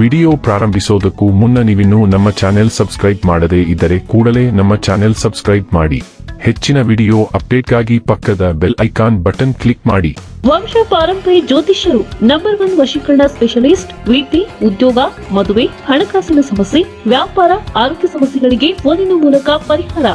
Video ಪ್ರಾರಂಭಿಸೋದಕ್ಕೂ ಮುನ್ನ ನೀವಿನ್ನೂ ನಮ್ಮ ಚಾನೆಲ್ ಸಬ್ಸ್ಕ್ರೈಬ್ ಮಾಡದೇ ಇದ್ದರೆ ಕೂಡಲೇ ನಮ್ಮ ಚಾನೆಲ್ ಸಬ್ಸ್ಕ್ರೈಬ್ ಮಾಡಿ. ಹೆಚ್ಚಿನ ವಿಡಿಯೋ ಅಪ್ಡೇಟ್ಗಾಗಿ ಪಕ್ಕದ ಬೆಲ್ ಐಕಾನ್ ಬಟನ್ ಕ್ಲಿಕ್ ಮಾಡಿ. ವಂಶ ಪಾರಂಪರಿ ಜ್ಯೋತಿಷ್ಯರು ನಂಬರ್ ಒನ್ ವಶೀಕರಣ ಸ್ಪೆಷಲಿಸ್ಟ್ ವೃತ್ತಿ ಉದ್ಯೋಗ ಮದುವೆ ಹಣಕಾಸಿನ ಸಮಸ್ಯೆ ವ್ಯಾಪಾರ ಆರೋಗ್ಯ ಸಮಸ್ಯೆಗಳಿಗೆ ಫೋನಿನ ಮೂಲಕ ಪರಿಹಾರ.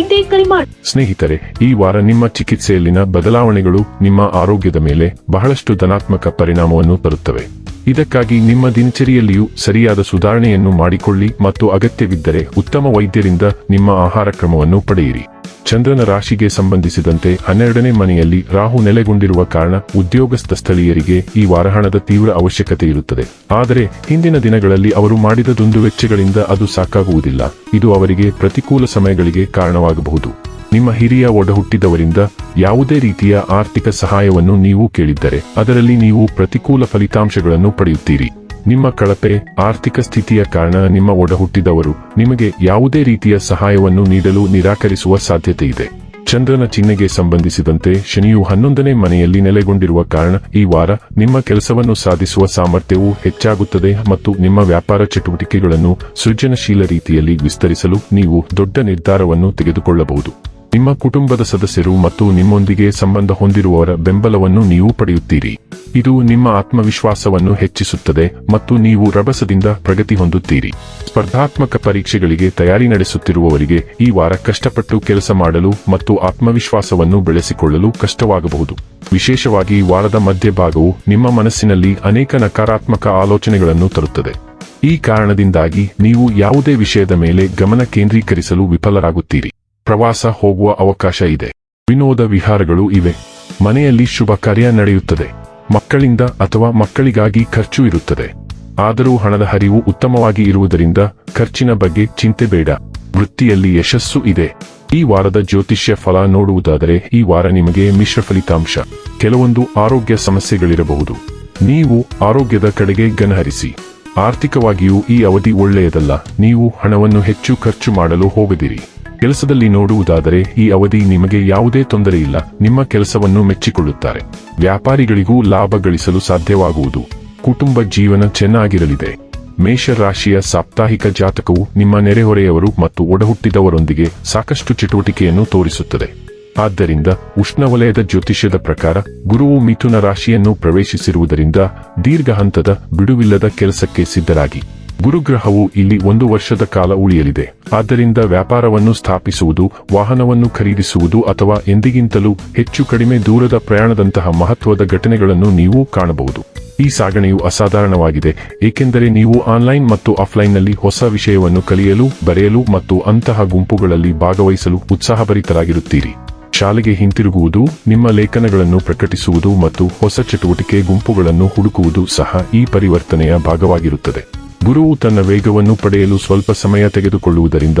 ಇಂದೇ ಕರೆ ಮಾಡಿ ಸ್ನೇಹಿತರೆ ಈ ವಾರ ನಿಮ್ಮ ಚಿಕಿತ್ಸೆಯಲ್ಲಿನ ಬದಲಾವಣೆಗಳು ನಿಮ್ಮ ಆರೋಗ್ಯದ ಮೇಲೆ ಬಹಳಷ್ಟು ಧನಾತ್ಮಕ ಪರಿಣಾಮವನ್ನು ತರುತ್ತವೆ. ಇದಕ್ಕಾಗಿ ನಿಮ್ಮ ದಿನಚರಿಯಲ್ಲಿಯೂ ಸರಿಯಾದ ಸುಧಾರಣೆಯನ್ನು ಮಾಡಿಕೊಳ್ಳಿ ಮತ್ತು ಅಗತ್ಯವಿದ್ದರೆ ಉತ್ತಮ ವೈದ್ಯರಿಂದ ನಿಮ್ಮ ಆಹಾರ ಕ್ರಮವನ್ನು ಪಡೆಯಿರಿ. ಚಂದ್ರನ ರಾಶಿಗೆ ಸಂಬಂಧಿಸಿದಂತೆ ಹನ್ನೆರಡನೇ ಮನೆಯಲ್ಲಿ ರಾಹು ನೆಲೆಗೊಂಡಿರುವ ಕಾರಣ ಉದ್ಯೋಗಸ್ಥ ಸ್ಥಳೀಯರಿಗೆ ಈ ವಾರ ಹಣದ ತೀವ್ರ ಅವಶ್ಯಕತೆ ಇರುತ್ತದೆ. ಆದರೆ ಹಿಂದಿನ ದಿನಗಳಲ್ಲಿ ಅವರು ಮಾಡಿದ ದುಂದುವೆಚ್ಚಗಳಿಂದ ಅದು ಸಾಕಾಗುವುದಿಲ್ಲ. ಇದು ಅವರಿಗೆ ಪ್ರತಿಕೂಲ ಸಮಯಗಳಿಗೆ ಕಾರಣವಾಗಬಹುದು. ನಿಮ್ಮ ಹಿರಿಯ ಒಡಹುಟ್ಟಿದವರಿಂದ ಯಾವುದೇ ರೀತಿಯ ಆರ್ಥಿಕ ಸಹಾಯವನ್ನು ನೀವು ಕೇಳಿದ್ದರೆ ಅದರಲ್ಲಿ ನೀವು ಪ್ರತಿಕೂಲ ಫಲಿತಾಂಶಗಳನ್ನು ಪಡೆಯುತ್ತೀರಿ. ನಿಮ್ಮ ಕಳಪೆ, ಆರ್ಥಿಕ ಸ್ಥಿತಿಯ ಕಾರಣ ನಿಮ್ಮ ಒಡಹುಟ್ಟಿದವರು ನಿಮಗೆ ಯಾವುದೇ ರೀತಿಯ ಸಹಾಯವನ್ನು ನೀಡಲು ನಿರಾಕರಿಸುವ ಸಾಧ್ಯತೆ ಇದೆ ಚಂದ್ರನ ಚಿಹ್ನೆಗೆ ಸಂಬಂಧಿಸಿದಂತೆ ಶನಿಯು ಹನ್ನೊಂದನೇ ಮನೆಯಲ್ಲಿ ನೆಲೆಗೊಂಡಿರುವ ಕಾರಣ ಈ ವಾರ ನಿಮ್ಮ ಕೆಲಸವನ್ನು ಸಾಧಿಸುವ ಸಾಮರ್ಥ್ಯವು ಹೆಚ್ಚಾಗುತ್ತದೆ ಮತ್ತು ನಿಮ್ಮ ವ್ಯಾಪಾರ ಚಟುವಟಿಕೆಗಳನ್ನು ಸೃಜನಶೀಲ ರೀತಿಯಲ್ಲಿ ವಿಸ್ತರಿಸಲು ನೀವು ದೊಡ್ಡ ನಿರ್ಧಾರವನ್ನು ತೆಗೆದುಕೊಳ್ಳಬಹುದು. ನಿಮ್ಮ ಕುಟುಂಬದ ಸದಸ್ಯರು ಮತ್ತು ನಿಮ್ಮೊಂದಿಗೆ ಸಂಬಂಧ ಹೊಂದಿರುವವರ ಬೆಂಬಲವನ್ನು ನೀವು ಪಡೆಯುತ್ತೀರಿ. ಇದು ನಿಮ್ಮ ಆತ್ಮವಿಶ್ವಾಸವನ್ನು ಹೆಚ್ಚಿಸುತ್ತದೆ ಮತ್ತು ನೀವು ರಭಸದಿಂದ ಪ್ರಗತಿ ಹೊಂದುತ್ತೀರಿ. ಸ್ಪರ್ಧಾತ್ಮಕ ಪರೀಕ್ಷೆಗಳಿಗೆ ತಯಾರಿ ನಡೆಸುತ್ತಿರುವವರಿಗೆ ಈ ವಾರ ಕಷ್ಟಪಟ್ಟು ಕೆಲಸ ಮಾಡಲು ಮತ್ತು ಆತ್ಮವಿಶ್ವಾಸವನ್ನು ಬೆಳೆಸಿಕೊಳ್ಳಲು ಕಷ್ಟವಾಗಬಹುದು. ವಿಶೇಷವಾಗಿ ವಾರದ ಮಧ್ಯಭಾಗವು ನಿಮ್ಮ ಮನಸ್ಸಿನಲ್ಲಿ ಅನೇಕ ನಕಾರಾತ್ಮಕ ಆಲೋಚನೆಗಳನ್ನು ತರುತ್ತದೆ. ಈ ಕಾರಣದಿಂದಾಗಿ ನೀವು ಯಾವುದೇ ವಿಷಯದ ಮೇಲೆ ಗಮನ ಕೇಂದ್ರೀಕರಿಸಲು ವಿಫಲರಾಗುತ್ತೀರಿ. ಪ್ರವಾಸ ಹೋಗುವ ಅವಕಾಶ ಇದೆ. ವಿನೋದ ವಿಹಾರಗಳು ಇವೆ. ಮನೆಯಲ್ಲಿ ಶುಭ ಕಾರ್ಯ ನಡೆಯುತ್ತದೆ. ಮಕ್ಕಳಿಂದ ಅಥವಾ ಮಕ್ಕಳಿಗಾಗಿ ಖರ್ಚು ಇರುತ್ತದೆ. ಆದರೂ ಹಣದ ಹರಿವು ಉತ್ತಮವಾಗಿ ಇರುವುದರಿಂದ ಖರ್ಚಿನ ಬಗ್ಗೆ ಚಿಂತೆ ಬೇಡ. ವೃತ್ತಿಯಲ್ಲಿ ಯಶಸ್ಸು ಇದೆ. ಈ ವಾರದ ಜ್ಯೋತಿಷ್ಯ ಫಲ ನೋಡುವುದಾದರೆ ಈ ವಾರ ನಿಮಗೆ ಮಿಶ್ರ ಫಲಿತಾಂಶ. ಕೆಲವೊಂದು ಆರೋಗ್ಯ ಸಮಸ್ಯೆಗಳಿರಬಹುದು. ನೀವು ಆರೋಗ್ಯದ ಕಡೆಗೆ ಗಮನಹರಿಸಿ ಆರ್ಥಿಕವಾಗಿಯೂ ಈ ಅವಧಿ ಒಳ್ಳೆಯದಲ್ಲ. ನೀವು ಹಣವನ್ನು ಹೆಚ್ಚು ಖರ್ಚು ಮಾಡಲು ಹೋಗದಿರಿ. ಕೆಲಸದಲ್ಲಿ ನೋಡುವುದಾದರೆ, ಈ ಅವಧಿ ನಿಮಗೆ ಯಾವುದೇ ತೊಂದರೆ ಇಲ್ಲ. ನಿಮ್ಮ ಕೆಲಸವನ್ನು ಮೆಚ್ಚಿಕೊಳ್ಳುತ್ತಾರೆ. ವ್ಯಾಪಾರಿಗಳಿಗೂ ಲಾಭ ಗಳಿಸಲು ಸಾಧ್ಯವಾಗುವುದು. ಕುಟುಂಬ ಜೀವನ ಚೆನ್ನಾಗಿರಲಿದೆ. ಮೇಷರಾಶಿಯ ಸಾಪ್ತಾಹಿಕ ಜಾತಕವು ನಿಮ್ಮ ನೆರೆಹೊರೆಯವರು ಮತ್ತು ಒಡಹುಟ್ಟಿದವರೊಂದಿಗೆ ಸಾಕಷ್ಟು ಚಟುವಟಿಕೆಯನ್ನು ತೋರಿಸುತ್ತದೆ. ಆದ್ದರಿಂದ ಉಷ್ಣವಲಯದ ಜ್ಯೋತಿಷ್ಯದ ಪ್ರಕಾರ, ಗುರುವು ಮಿಥುನ ರಾಶಿಯನ್ನು ಪ್ರವೇಶಿಸಿರುವುದರಿಂದ ದೀರ್ಘ ಹಂತದ ಬಿಡುವಿಲ್ಲದ ಕೆಲಸಕ್ಕೆ ಸಿದ್ಧರಾಗಿ. ಗುರುಗ್ರಹವು ಇಲ್ಲಿ ಒಂದು ವರ್ಷದ ಕಾಲ ಉಳಿಯಲಿದೆ. ಆದ್ದರಿಂದ ವ್ಯಾಪಾರವನ್ನು ಸ್ಥಾಪಿಸುವುದು, ವಾಹನವನ್ನು ಖರೀದಿಸುವುದು ಅಥವಾ ಎಂದಿಗಿಂತಲೂ ಹೆಚ್ಚು ಕಡಿಮೆ ದೂರದ ಪ್ರಯಾಣದಂತಹ ಮಹತ್ವದ ಘಟನೆಗಳನ್ನು ನೀವು ಕಾಣಬಹುದು. ಈ ಸಾಗಣೆಯು ಅಸಾಧಾರಣವಾಗಿದೆ, ಏಕೆಂದರೆ ನೀವು ಆನ್ಲೈನ್ ಮತ್ತು ಆಫ್ಲೈನ್ನಲ್ಲಿ ಹೊಸ ವಿಷಯವನ್ನು ಕಲಿಯಲು, ಬರೆಯಲು ಮತ್ತು ಅಂತಹ ಗುಂಪುಗಳಲ್ಲಿ ಭಾಗವಹಿಸಲು ಉತ್ಸಾಹಭರಿತರಾಗಿರುತ್ತೀರಿ. ಶಾಲೆಗೆ ಹಿಂತಿರುಗುವುದು, ನಿಮ್ಮ ಲೇಖನಗಳನ್ನು ಪ್ರಕಟಿಸುವುದು ಮತ್ತು ಹೊಸ ಚಟುವಟಿಕೆ ಗುಂಪುಗಳನ್ನು ಹುಡುಕುವುದು ಸಹ ಈ ಪರಿವರ್ತನೆಯ ಭಾಗವಾಗಿರುತ್ತದೆ. ಗುರುವು ತನ್ನ ವೇಗವನ್ನು ಪಡೆಯಲು ಸ್ವಲ್ಪ ಸಮಯ ತೆಗೆದುಕೊಳ್ಳುವುದರಿಂದ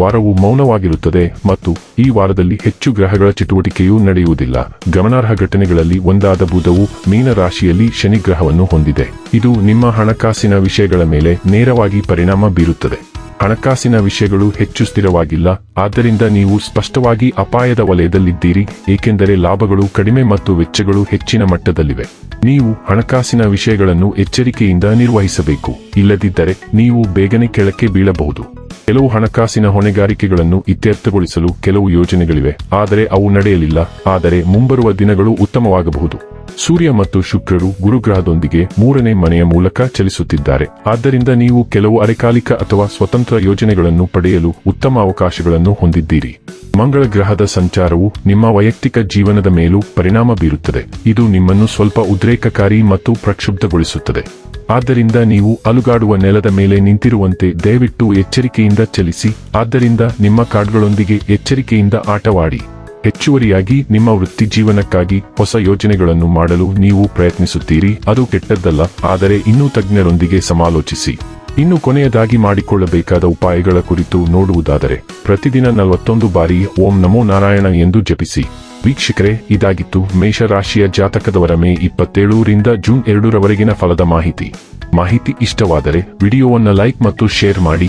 ವಾರವು ಮೌನವಾಗಿರುತ್ತದೆ ಮತ್ತು ಈ ವಾರದಲ್ಲಿ ಹೆಚ್ಚು ಗ್ರಹಗಳ ಚಟುವಟಿಕೆಯೂ ನಡೆಯುವುದಿಲ್ಲ. ಗಮನಾರ್ಹ ಘಟನೆಗಳಲ್ಲಿ ಒಂದಾದ ಬುಧವು ಮೀನ ರಾಶಿಯಲ್ಲಿ ಶನಿ ಗ್ರಹವನ್ನು ಹೊಂದಿದೆ. ಇದು ನಿಮ್ಮ ಹಣಕಾಸಿನ ವಿಷಯಗಳ ಮೇಲೆ ನೇರವಾಗಿ ಪರಿಣಾಮ ಬೀರುತ್ತದೆ. ಹಣಕಾಸಿನ ವಿಷಯಗಳು ಹೆಚ್ಚು ಸ್ಥಿರವಾಗಿಲ್ಲ. ಆದ್ದರಿಂದ ನೀವು ಸ್ಪಷ್ಟವಾಗಿ ಅಪಾಯದ ವಲಯದಲ್ಲಿದ್ದೀರಿ, ಏಕೆಂದರೆ ಲಾಭಗಳು ಕಡಿಮೆ ಮತ್ತು ವೆಚ್ಚಗಳು ಹೆಚ್ಚಿನ ಮಟ್ಟದಲ್ಲಿವೆ. ನೀವು ಹಣಕಾಸಿನ ವಿಷಯಗಳನ್ನು ಎಚ್ಚರಿಕೆಯಿಂದ ನಿರ್ವಹಿಸಬೇಕು. ಇಲ್ಲದಿದ್ದರೆ ನೀವು ಬೇಗನೆ ಕೆಳಕ್ಕೆ ಬೀಳಬಹುದು. ಕೆಲವು ಹಣಕಾಸಿನ ಹೊಣೆಗಾರಿಕೆಗಳನ್ನು ಇತ್ಯರ್ಥಗೊಳಿಸಲು ಕೆಲವು ಯೋಜನೆಗಳಿವೆ, ಆದರೆ ಅವು ನಡೆಯಲಿಲ್ಲ, ಆದರೆ ಮುಂಬರುವ ದಿನಗಳು ಉತ್ತಮವಾಗಬಹುದು. ಸೂರ್ಯ ಮತ್ತು ಶುಕ್ರರು ಗುರುಗ್ರಹದೊಂದಿಗೆ ಮೂರನೇ ಮನೆಯ ಮೂಲಕ ಚಲಿಸುತ್ತಿದ್ದಾರೆ. ಆದ್ದರಿಂದ ನೀವು ಕೆಲವು ಅರೆಕಾಲಿಕ ಅಥವಾ ಸ್ವತಂತ್ರ ಯೋಜನೆಗಳನ್ನು ಪಡೆಯಲು ಉತ್ತಮ ಅವಕಾಶಗಳನ್ನು ಹೊಂದಿದ್ದೀರಿ. ಮಂಗಳ ಗ್ರಹದ ಸಂಚಾರವು ನಿಮ್ಮ ವೈಯಕ್ತಿಕ ಜೀವನದ ಮೇಲೂ ಪರಿಣಾಮ ಬೀರುತ್ತದೆ. ಇದು ನಿಮ್ಮನ್ನು ಸ್ವಲ್ಪ ಉದ್ರೇಕಕಾರಿ ಮತ್ತು ಪ್ರಕ್ಷುಬ್ಧಗೊಳಿಸುತ್ತದೆ. ಆದ್ದರಿಂದ ನೀವು ಅಲುಗಾಡುವ ನೆಲದ ಮೇಲೆ ನಿಂತಿರುವಂತೆ ದಯವಿಟ್ಟು ಎಚ್ಚರಿಕೆಯಿಂದ ಚಲಿಸಿ. ಆದ್ದರಿಂದ ನಿಮ್ಮ ಕಾರ್ಡ್ಗಳೊಂದಿಗೆ ಎಚ್ಚರಿಕೆಯಿಂದ ಆಟವಾಡಿ. ಹೆಚ್ಚುವರಿಯಾಗಿ ನಿಮ್ಮ ವೃತ್ತಿ ಜೀವನಕ್ಕಾಗಿ ಹೊಸ ಯೋಜನೆಗಳನ್ನು ಮಾಡಲು ನೀವು ಪ್ರಯತ್ನಿಸುತ್ತೀರಿ. ಅದು ಕೆಟ್ಟದ್ದಲ್ಲ, ಆದರೆ ಇನ್ನೂ ತಜ್ಞರೊಂದಿಗೆ ಸಮಾಲೋಚಿಸಿ. ಇನ್ನು ಕೊನೆಯದಾಗಿ ಮಾಡಿಕೊಳ್ಳಬೇಕಾದ ಉಪಾಯಗಳ ಕುರಿತು ನೋಡುವುದಾದರೆ, ಪ್ರತಿದಿನ ನಲವತ್ತೊಂದು ಬಾರಿ ಓಂ ನಮೋ ನಾರಾಯಣ ಎಂದು ಜಪಿಸಿ. ವೀಕ್ಷಕರೇ, ಇದಾಗಿತ್ತು ಮೇಷರಾಶಿಯ ಜಾತಕದವರ ಮೇ ಇಪ್ಪತ್ತೇಳರಿಂದ ಜೂನ್ ಎರಡರವರೆಗಿನ ಫಲದ ಮಾಹಿತಿ. ಮಾಹಿತಿ ಇಷ್ಟವಾದರೆ ವಿಡಿಯೋವನ್ನು ಲೈಕ್ ಮತ್ತು ಶೇರ್ ಮಾಡಿ.